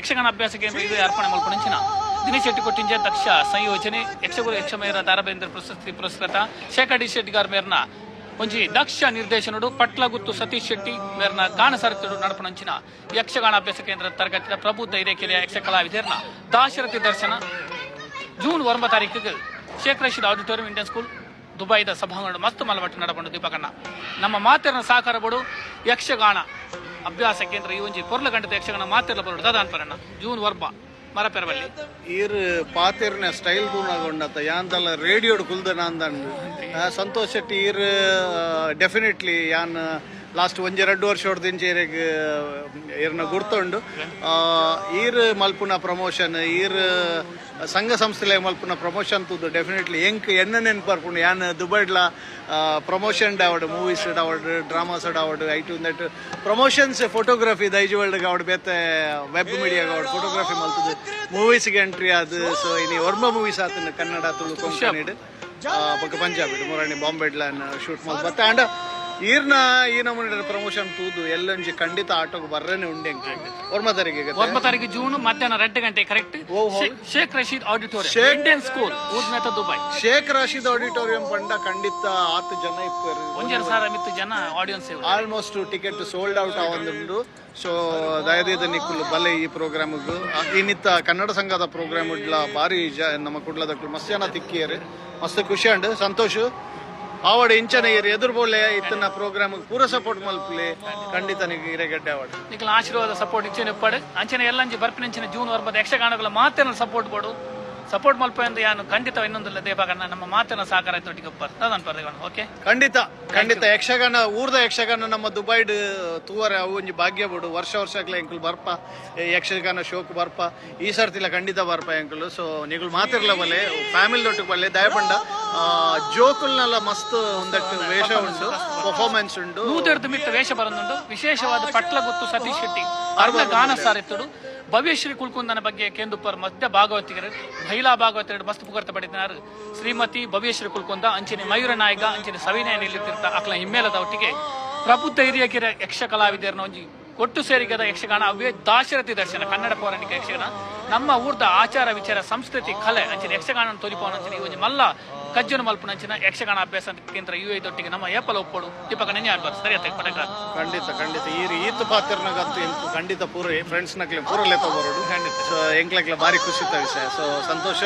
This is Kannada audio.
ಯಕ್ಷಗಾನ ಅಭ್ಯಾಸ ಕೇಂದ್ರ ಇದು ಅರ್ಪಣೆ ಮಲ್ಪಣಿಂಚಿನ ದಿನೇಶ್ ಶೆಟ್ಟಿ ಕೊಟ್ಟಿಂಜ ದಕ್ಷ ಸಂಯೋಜನೆ ಯಕ್ಷಗುರು ಯಕ್ಷಮೇರ, ದಾರಬೇಂದ್ರ ಪ್ರಶಸ್ತಿ ಪುರಸ್ಕೃತ, ಶೇಖರ್ ಡಿ ಶೆಟ್ಟಿಗಾರ್ ಮೇರ್ನ ಒಂಜಿ ದಕ್ಷ ನಿರ್ದೇಶನಡು, ಪಟ್ಲಗುತ್ತು ಸತೀಶ್ ಶೆಟ್ಟಿ ಮೇರ್ನ ಗಾನ ಸಾರಥ್ಯಡು ನಡಪಣಂಚಿನ ಯಕ್ಷಗಾನ ಅಭ್ಯಾಸ ಕೇಂದ್ರ ತರಗತಿಯ ಪ್ರಭು ಕೆರೆಯ ಯಕ್ಷ ಕಲಾವಿದರ್ನ ದಾಶರಥಿ ದರ್ಶನ. ಜೂನ್ ಒಂಬ ತಾರೀಕಿಗೆ Sheikh Rashid auditorium Indian school, ದುಬೈದ ಸಭಾಂಗಣ ಮಸ್ತ್ ಮಲವಟ್ಟು ನಡಪಂಡು ದೀಪಕಣ್ಣ. ನಮ್ಮ ಮಾತಿನ ಸಹಕಾರ ಬಡು ಯಕ್ಷಗಾನ. ಅಭ್ಯಾಸ ಕೇಂದ್ರ ಈ ಒಂಜಿ ಪೊರ್ಲ ಗಂಟದ ಯಕ್ಷಗಾನ ಮಾತಿರ್ಲ ಬರೋಡು ದಾದಾನ್ ಪರಣ್ಣ, ಜೂನ್ ವರ್ಬ ಮರಪೆರಬಲ್ಲಿ ಈರ್ ಪಾತೆರ್ನ ಸ್ಟೈಲ್ ತೂನಗೊಂಡತ ಯಾಂದಲ್ಲ ರೇಡಿಯೋಡ್ ಕುಲ್ದನ ಅಂದ ಸಂತೋಷ್ ಶೆಟ್ಟಿ ಈರ್ ಡೆಫಿನೆಟ್ಲಿ ಯಾನ್ ಲಾಸ್ಟ್ ಒಂಜಿ ವರ್ಷ ಹೊಡೆದಿಂಚ ಈರೆಗ್ ಇರ್ನ ಗುರ್ತುಂಡು. ಈರ್ ಮಲ್ಪುನ ಪ್ರಮೋಷನ್ ಈರ್ ಸಂಘ ಸಂಸ್ಥೆಲೆ ಮಲ್ಪುನ ಪ್ರಮೋಷನ್ ತೂದು ಡೆಫಿನೆಟ್ಲಿ ಎಂಕ್, ಎನ್ನ ನೆನ್ಪರ್ಪುಂಡು. ಯಾನ್ ದುಬೈಡ್ಲ ಪ್ರಮೋಷನ್ ಡಾವಡ್ ಮೂವೀಸ್ ಡಾವಡ್ ಡ್ರಾಮಾಸ್ ಡಾವಡ್ ಐಟು that promotions photography Daiji world ಗಾವಡ್ ಬೇತೆ ವೆಬ್ ಮೀಡಿಯಾ ಗಾವಡ್ ಫೋಟೋಗ್ರಫಿ ಮಲ್ತದು. ಮೂವೀಸ್ಗೆ ಎಂಟ್ರಿ ಅದು ಸೊ ಇನಿ ವರ್ಮ ಮೂವೀಸ್ ಆತನ ಕನ್ನಡ, ತುಳು ಕೊಂಕಣಿಡ್ ಪಂಜಾಬಿ ಮುರಾಣಿ ಬಾಂಬೆಡ್ಲ ಶೂಟ್ ಮಾಡ್ತಾ ಅಂಡ ಈರ್ನ ಈ ನಮೂನೆ ಪ್ರಮೋಷನ್ ತೂದು ಎಲ್ಲೊಂಜಿ ಖಂಡಿತ ಆಟೋಗೆ ಬರ್ರೇನೆ ಉಂಡೆ ಒಂಬ ತಾರೀಕಿಗೆ ಒಂಬ ತಾರೀಕು ಜೂನ್ ಮಧ್ಯಾಹ್ನ ಎರಡು ಗಂಟೆ correct. Sheikh Rashid auditorium Indian school ಊದ್ಮೇತ Dubai. Sheikh Rashid auditorium ಪಂಡ ಖಂಡಿತ ಆತ್ ಜನ ಇಪ್ಪರು ಒಂಜರ ಸಾವಿರ ಮಿತ್ತು ಜನ audience almost ticket sold out ಆವೊಂದುಂಡು ಸೊ ದಯದೇದ ನಿಕ್ಕುಲು ಬಲೆ ಈ ಪ್ರೋಗ್ರಾಮ್ಗೂ ಇನ್ನಿತ್ತ ಕನ್ನಡ ಸಂಘದ ಪ್ರೋಗ್ರಾಮ್ ಇಡ್ಲ ಬಾರಿ ಜ ನಮ್ಮ ಕುಡ್ಲದ ಮಸ್ತ್ ಜನ ತಿಕ್ಕಿಯರು. ಮಸ್ತ್ ಖುಷಿ ಅಂಡ್ ಸಂತೋಷ್. ಆವಡ್ ಇಂಚನ ಎದುರು ಬೋಲೆ ಇತ್ತನ ಪ್ರೋಗ್ರಾಮ್ ಪೂರ ಸಪೋರ್ಟ್ ಮಲ್ಪಲಿ. ಖಂಡಿತ ನಿಗೆ ಹಿರೇಗಡ್ಡೆ ಆವಡ್. ನಿಮಗೆ ಆಶೀರ್ವಾದ ಸಪೋರ್ಟ್ ಇಚ್ಚೇನೆ ಪಡೆ ಅಂಚನೆ ಎಲ್ಲಂಜಿ ಬರ್ಪಿನಂಚಿನ ಜೂನ್ ವರ್ಬದ ಯಕ್ಷಗಾನಗಳ ಮಾತೇನ ಸಪೋರ್ಟ್ ಕೊಡು. ಸಪೋರ್ಟ್ ಮಲ್ಪ ಎಂದು ಯಾನು ಖಂಡಿತ ಇನ್ನೊಂದಿಲ್ಲ. ದೇವಾಗಣ್ಣ ನಮ್ಮ ಮಾತಿನ ಸಹಕಾರ ಆಯ್ತು ಪರ್ ದಾದಾನ್ ಪರ್ದೆಗಣ ಓಕೆ ಖಂಡಿತ ಖಂಡಿತ. ಯಕ್ಷಗಾನ ಊರ್ದ ಯಕ್ಷಗಾನ ನಮ್ಮ ದುಬೈಡ್ ತೂವರೆ ಅವು ಒಂಜಿ ಭಾಗ್ಯ ಬಿಡು. ವರ್ಷ ವರ್ಷಗ್ಲ ಎಂಕುಲು ಬರ್ಪ. ಯಕ್ಷಗಾನ ಶೋಕ್ ಬರ್ಪ. ಈ ಸರ್ತಿಲ ಖಂಡಿತ ಬರ್ಪ ಎಂಕುಲು. ಸೊ ನಿಗುಲು ಮಾತಿರ್ಲ ಬಲ್ಲೆ ಫ್ಯಾಮಿಲಿ ದೊಟ್ಟಿಗೆ ಬಲ್ಲೆ ದಯಪಂಡ. ಜೋಕುಲ್ನೆಲ್ಲ ಮಸ್ತ್ ಒಂದಟ್ಟು ವೇಷ ಉಂಟು ಪರ್ಫಾರ್ಮೆನ್ಸ್ ಉಂಟು. ನೂತೆಡ್ದು ಮಿತ್ತ ವೇಷ ಬರೋದುಂಟು ವಿಶೇಷವಾದ ಪಟ್ಲ ಗೊತ್ತು ಸತೀಶ್ ಶೆಟ್ಟಿ. ಅರ್ಧ ಗಾನ ಸಾರಿತ್ತುಡು. ಭವ್ಯಶ್ರೀ ಕುಲ್ಕುಂದನ ಬಗ್ಗೆ ಕೇಂದುಪ್ಪರ್ ಮಧ್ಯ ಭಾಗವತಿಗರು, ಮಹಿಳಾ ಭಾಗವತರು ಮಸ್ತ್ ಪುಗರ್ತ ಪಡೆದಿನಾರು ಶ್ರೀಮತಿ ಭವ್ಯಶ್ರೀ ಕುಲ್ಕುಂದ, ಅಂಚಿನ ಮಯೂರ ನಾಯಕ, ಅಂಚಿನ ಸವಿನಯ ನಿಲ್ಲುತ್ತಿರ್ತ ಅಕ್ಲ ಹಿಮ್ಮೇಲದ ಒಟ್ಟಿಗೆ ಪ್ರಬುದ್ಧ ಹಿರಿಯಕಿರ ಯಕ್ಷ ಕಲಾವಿದರನ್ನ ಒಂಜಿ ಒಟ್ಟು ಸೇರಿಗದ ಯಕ್ಷಗಾನ ಅವೇ ದಾಶರಥಿ ದರ್ಶನ, ಕನ್ನಡ ಪೌರಾಣಿಕ ಯಕ್ಷಗಾನ. ನಮ್ಮ ಊರ್ದ ಆಚಾರ ವಿಚಾರ, ಸಂಸ್ಕೃತಿ, ಕಲೆ, ಅಂಚಿನ ಯಕ್ಷಗಾನ ತೊಲಿಪೋನ ಅಂಚಿನ ಈ ಒಂದು ಮಲ್ಲ ಕಜ್ಜನ ಮಲ್ಪನಂಚಿನ ಯಕ್ಷಗಾನ ಅಭ್ಯಾಸ ಕೇಂದ್ರ ಯು ಐದೊಟ್ಟಿಗೆ ನಮ್ಮ ಏಪಲ ಒಪ್ಪೋಡು. ದೀಪಕ ನೆನೆ ಆಗ್ಬಾರ್ದು. ಸರಿ ಆಯ್ತು ಖಂಡಿತ ಖಂಡಿತ. ಈ ರೀತಿ ಪಾತ್ರನಾಗಂತೂ ಎಂಕು ಖಂಡಿತ ಪೂರ ಫ್ರೆಂಡ್ಸ್ ನಕ್ಲೆ ಪೂರ ಬರೋದು ಖಂಡಿತ. ಸೊ ಎಂಕ್ಲಕ್ಲೆ ಭಾರಿ ಖುಷಿತ ವಿಷಯ ಸೊ ಸಂತೋಷ.